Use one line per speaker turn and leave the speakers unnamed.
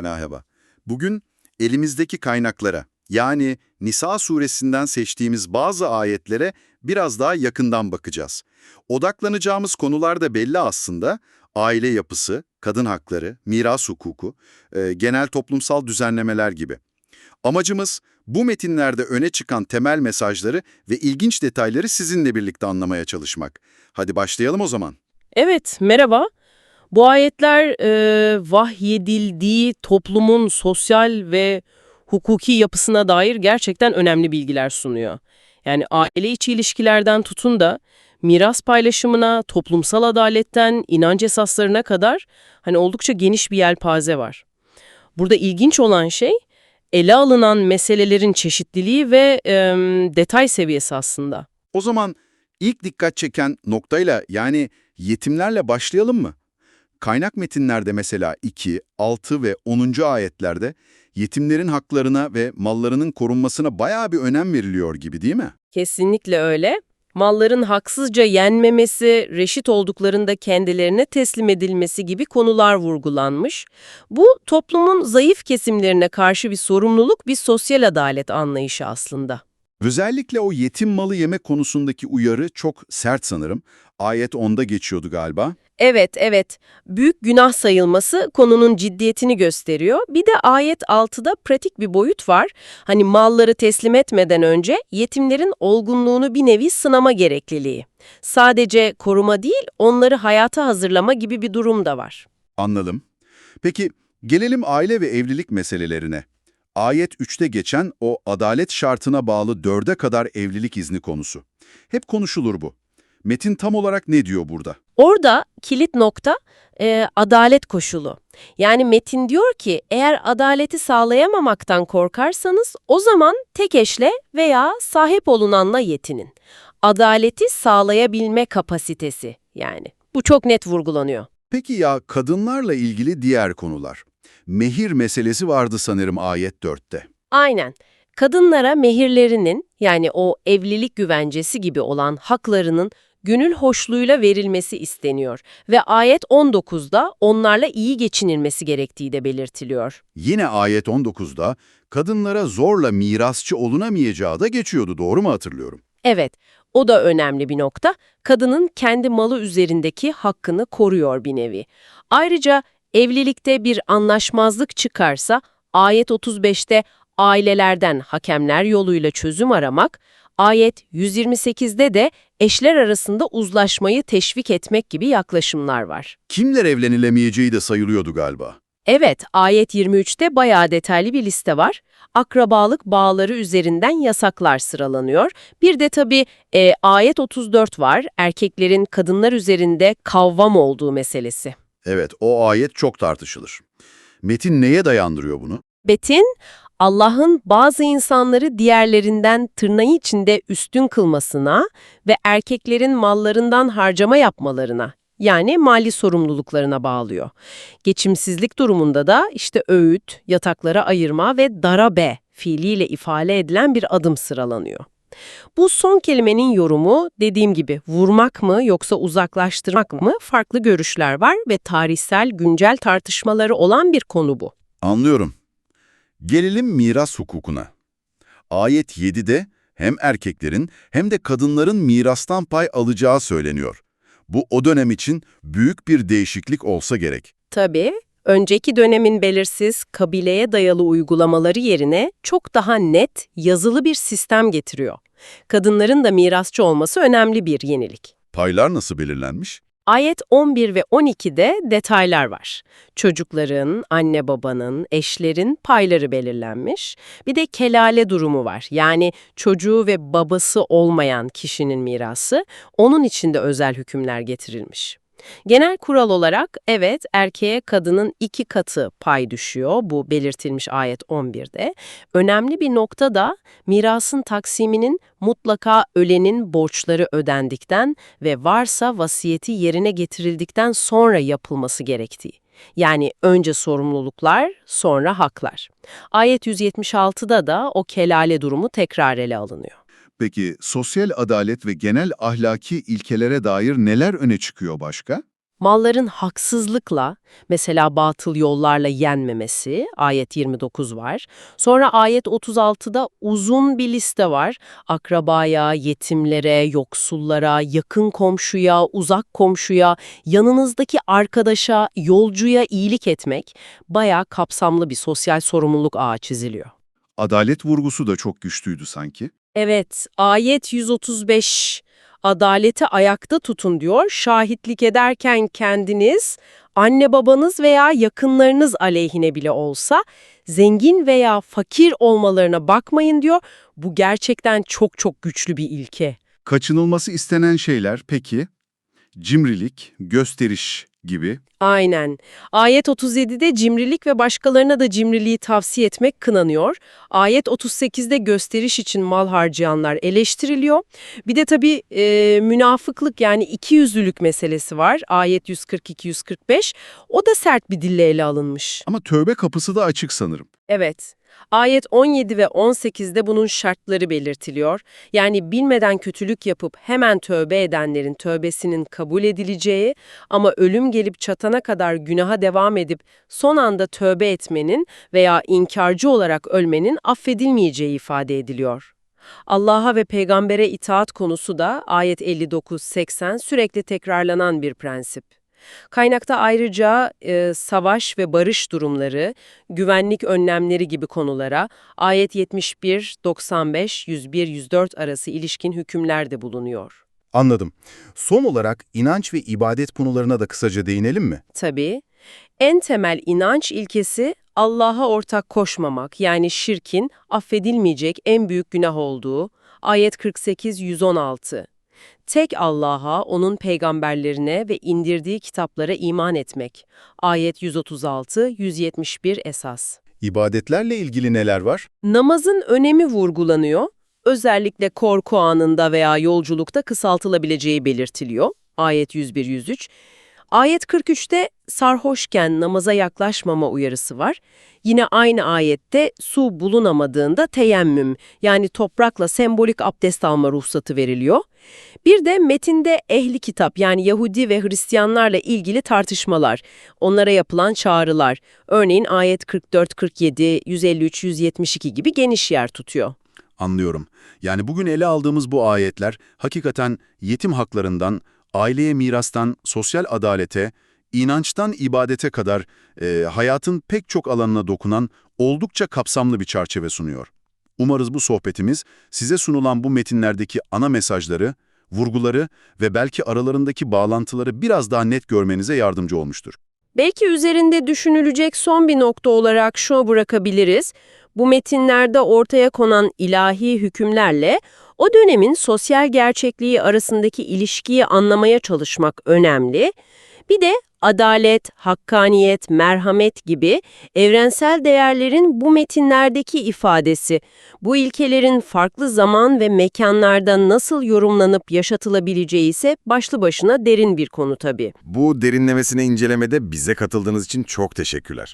Merhaba. Bugün elimizdeki kaynaklara, yani Nisa suresinden seçtiğimiz bazı ayetlere biraz daha yakından bakacağız. Odaklanacağımız konular da belli aslında. Aile yapısı, kadın hakları, miras hukuku, e, genel toplumsal düzenlemeler gibi. Amacımız bu metinlerde öne çıkan temel mesajları ve ilginç detayları sizinle birlikte anlamaya çalışmak. Hadi başlayalım o zaman.
Evet, merhaba. Bu ayetler e, vahyedildiği toplumun sosyal ve hukuki yapısına dair gerçekten önemli bilgiler sunuyor. Yani aile içi ilişkilerden tutun da miras paylaşımına, toplumsal adaletten, inanç esaslarına kadar hani oldukça geniş bir yelpaze var. Burada ilginç olan şey ele alınan meselelerin çeşitliliği ve e, detay seviyesi aslında.
O zaman ilk dikkat çeken noktayla yani yetimlerle başlayalım mı? Kaynak metinlerde mesela 2, 6 ve 10. ayetlerde yetimlerin haklarına ve mallarının korunmasına bayağı bir önem veriliyor gibi değil mi?
Kesinlikle öyle. Malların haksızca yenmemesi, reşit olduklarında kendilerine teslim edilmesi gibi konular vurgulanmış. Bu toplumun zayıf kesimlerine karşı bir sorumluluk, bir sosyal adalet anlayışı aslında.
Özellikle o yetim malı yeme konusundaki uyarı çok sert sanırım. Ayet 10'da geçiyordu galiba.
Evet, evet. Büyük günah sayılması konunun ciddiyetini gösteriyor. Bir de ayet 6'da pratik bir boyut var. Hani malları teslim etmeden önce yetimlerin olgunluğunu bir nevi sınama gerekliliği. Sadece koruma değil, onları hayata hazırlama gibi bir durum da var.
Anladım. Peki gelelim aile ve evlilik meselelerine. Ayet 3'te geçen o adalet şartına bağlı 4'e kadar evlilik izni konusu. Hep konuşulur bu. Metin tam olarak ne diyor burada?
Orada kilit nokta e, adalet koşulu. Yani Metin diyor ki eğer adaleti sağlayamamaktan korkarsanız o zaman tek eşle veya sahip olunanla yetinin. Adaleti sağlayabilme kapasitesi yani. Bu çok net vurgulanıyor.
Peki ya kadınlarla ilgili diğer konular? Mehir meselesi vardı sanırım ayet 4'te.
Aynen. Kadınlara mehirlerinin yani o evlilik güvencesi gibi olan haklarının gönül hoşluğuyla verilmesi isteniyor ve ayet 19'da onlarla iyi geçinilmesi gerektiği de belirtiliyor.
Yine ayet 19'da kadınlara zorla mirasçı olunamayacağı da geçiyordu doğru mu hatırlıyorum?
Evet, o da önemli bir nokta. Kadının kendi malı üzerindeki hakkını koruyor bir nevi. Ayrıca evlilikte bir anlaşmazlık çıkarsa ayet 35'te ailelerden hakemler yoluyla çözüm aramak, ayet 128'de de eşler arasında uzlaşmayı teşvik etmek gibi yaklaşımlar var.
Kimler evlenilemeyeceği de sayılıyordu galiba.
Evet, ayet 23'te bayağı detaylı bir liste var. Akrabalık bağları üzerinden yasaklar sıralanıyor. Bir de tabii e, ayet 34 var, erkeklerin kadınlar üzerinde kavvam olduğu meselesi.
Evet o ayet çok tartışılır. Metin neye dayandırıyor bunu?
Betin, Allah'ın bazı insanları diğerlerinden tırnağı içinde üstün kılmasına ve erkeklerin mallarından harcama yapmalarına, yani mali sorumluluklarına bağlıyor. Geçimsizlik durumunda da işte öğüt, yataklara ayırma ve darabe fiiliyle ifade edilen bir adım sıralanıyor. Bu son kelimenin yorumu dediğim gibi vurmak mı yoksa uzaklaştırmak mı farklı görüşler var ve tarihsel güncel tartışmaları olan bir konu bu.
Anlıyorum. Gelelim miras hukukuna. Ayet 7'de hem erkeklerin hem de kadınların mirastan pay alacağı söyleniyor. Bu o dönem için büyük bir değişiklik olsa gerek.
Tabii, önceki dönemin belirsiz, kabileye dayalı uygulamaları yerine çok daha net, yazılı bir sistem getiriyor. Kadınların da mirasçı olması önemli bir yenilik.
Paylar nasıl belirlenmiş?
Ayet 11 ve 12'de detaylar var. Çocukların, anne babanın, eşlerin payları belirlenmiş. Bir de kelale durumu var. Yani çocuğu ve babası olmayan kişinin mirası, onun için de özel hükümler getirilmiş. Genel kural olarak evet erkeğe kadının iki katı pay düşüyor bu belirtilmiş ayet 11'de. Önemli bir nokta da mirasın taksiminin mutlaka ölenin borçları ödendikten ve varsa vasiyeti yerine getirildikten sonra yapılması gerektiği. Yani önce sorumluluklar, sonra haklar. Ayet 176'da da o kelale durumu tekrar ele alınıyor.
Peki sosyal adalet ve genel ahlaki ilkelere dair neler öne çıkıyor başka?
Malların haksızlıkla, mesela batıl yollarla yenmemesi, ayet 29 var. Sonra ayet 36'da uzun bir liste var. Akrabaya, yetimlere, yoksullara, yakın komşuya, uzak komşuya, yanınızdaki arkadaşa, yolcuya iyilik etmek bayağı kapsamlı bir sosyal sorumluluk ağı çiziliyor.
Adalet vurgusu da çok güçlüydü sanki.
Evet, ayet 135. Adaleti ayakta tutun diyor. Şahitlik ederken kendiniz, anne babanız veya yakınlarınız aleyhine bile olsa zengin veya fakir olmalarına bakmayın diyor. Bu gerçekten çok çok güçlü bir ilke.
Kaçınılması istenen şeyler peki? Cimrilik, gösteriş gibi.
Aynen. Ayet 37'de cimrilik ve başkalarına da cimriliği tavsiye etmek kınanıyor. Ayet 38'de gösteriş için mal harcayanlar eleştiriliyor. Bir de tabii e, münafıklık yani ikiyüzlülük meselesi var. Ayet 142-145. O da sert bir dille ele alınmış.
Ama tövbe kapısı da açık sanırım.
Evet. Ayet 17 ve 18'de bunun şartları belirtiliyor. Yani bilmeden kötülük yapıp hemen tövbe edenlerin tövbesinin kabul edileceği ama ölüm gelip çatana kadar günaha devam edip son anda tövbe etmenin veya inkarcı olarak ölmenin affedilmeyeceği ifade ediliyor. Allah'a ve peygambere itaat konusu da ayet 59-80 sürekli tekrarlanan bir prensip. Kaynakta ayrıca e, savaş ve barış durumları, güvenlik önlemleri gibi konulara ayet 71, 95, 101, 104 arası ilişkin hükümler de bulunuyor.
Anladım. Son olarak inanç ve ibadet konularına da kısaca değinelim mi?
Tabii, en temel inanç ilkesi Allah'a ortak koşmamak yani şirkin affedilmeyecek en büyük günah olduğu ayet 48-116. Tek Allah'a, onun peygamberlerine ve indirdiği kitaplara iman etmek. Ayet 136-171 esas.
İbadetlerle ilgili neler var?
Namazın önemi vurgulanıyor. Özellikle korku anında veya yolculukta kısaltılabileceği belirtiliyor. Ayet 101-103. Ayet 43'te sarhoşken namaza yaklaşmama uyarısı var. Yine aynı ayette su bulunamadığında teyemmüm yani toprakla sembolik abdest alma ruhsatı veriliyor. Bir de metinde ehli kitap yani Yahudi ve Hristiyanlarla ilgili tartışmalar, onlara yapılan çağrılar, örneğin ayet 44, 47, 153, 172 gibi geniş yer tutuyor.
Anlıyorum. Yani bugün ele aldığımız bu ayetler hakikaten yetim haklarından, aileye mirastan, sosyal adalete, inançtan ibadete kadar e, hayatın pek çok alanına dokunan oldukça kapsamlı bir çerçeve sunuyor. Umarız bu sohbetimiz size sunulan bu metinlerdeki ana mesajları, vurguları ve belki aralarındaki bağlantıları biraz daha net görmenize yardımcı olmuştur.
Belki üzerinde düşünülecek son bir nokta olarak şunu bırakabiliriz. Bu metinlerde ortaya konan ilahi hükümlerle o dönemin sosyal gerçekliği arasındaki ilişkiyi anlamaya çalışmak önemli. Bir de adalet, hakkaniyet, merhamet gibi evrensel değerlerin bu metinlerdeki ifadesi, bu ilkelerin farklı zaman ve mekanlarda nasıl yorumlanıp yaşatılabileceği ise başlı başına derin bir konu tabii.
Bu derinlemesine incelemede bize katıldığınız için çok teşekkürler.